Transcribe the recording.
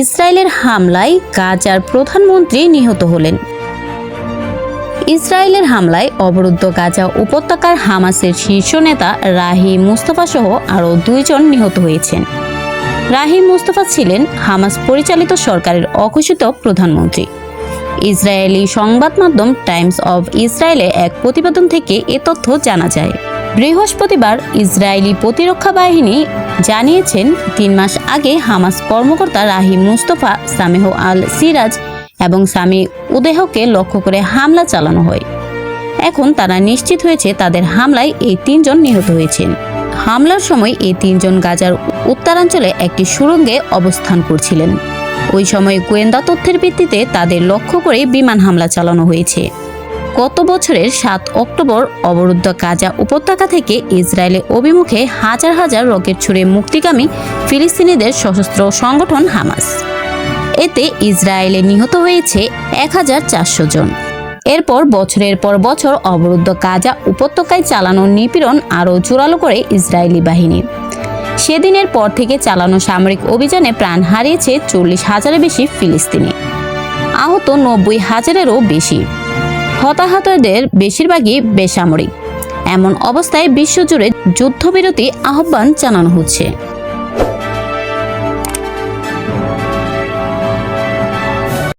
ইসরায়েলের হামলায় গাজার প্রধানমন্ত্রী নিহত হলেন। ইসরায়েলের হামলায় অবরুদ্ধ গাজা উপত্যকার হামাসের শীর্ষ নেতা রাহি মুস্তফা সহ আরও দুইজন নিহত হয়েছেন। রাহি মুস্তফা ছিলেন হামাস পরিচালিত সরকারের অঘোষিত প্রধানমন্ত্রী। ইসরায়েলি সংবাদ মাধ্যম টাইমস অব ইসরায়েলে এক প্রতিবেদন থেকে এ তথ্য জানা যায়। বৃহস্পতিবার ইসরায়েলি প্রতিরক্ষা বাহিনী জানিয়েছেন, তিন মাস আগে হামাস কর্মকর্তা রাহি মুস্তফা, সামেহ আল সিরাজ এবং স্বামী উদেহকে লক্ষ্য করে হামলা চালানো হয়। এখন তারা নিশ্চিত হয়েছে তাদের হামলায় এই তিনজন নিহত হয়েছেন। হামলার সময় এই তিনজন গাজার উত্তরাঞ্চলে একটি সুড়ঙ্গে অবস্থান করছিলেন। ওই সময় গোয়েন্দা তথ্যের ভিত্তিতে তাদের লক্ষ্য করে বিমান হামলা চালানো হয়েছে। গত বছরের সাত অক্টোবর অবরুদ্ধ গাজা উপত্যকা থেকে ইসরায়েলের অভিমুখে হাজার হাজার রকেট ছুড়ে মুক্তিগামী ফিলিস্তিনিদের সশস্ত্র সংগঠন হামাস। এতে ইসরায়েলে নিহত হয়েছে এক হাজার চারশো জন। এরপর বছরের পর বছর অবরুদ্ধ গাজা উপত্যকায় চালানো নিপীড়ন আরও জোরালো করে ইসরায়েলি বাহিনী। সেদিনের পর থেকে চালানো সামরিক অভিযানে প্রাণ হারিয়েছে চল্লিশ হাজারের বেশি ফিলিস্তিনি। আহত নব্বই হাজারেরও বেশি। হতাহতদের বেশিরভাগই বেসামরিক। এমন অবস্থায় বিশ্বজুড়ে যুদ্ধবিরতি আহ্বান জানানো হচ্ছে।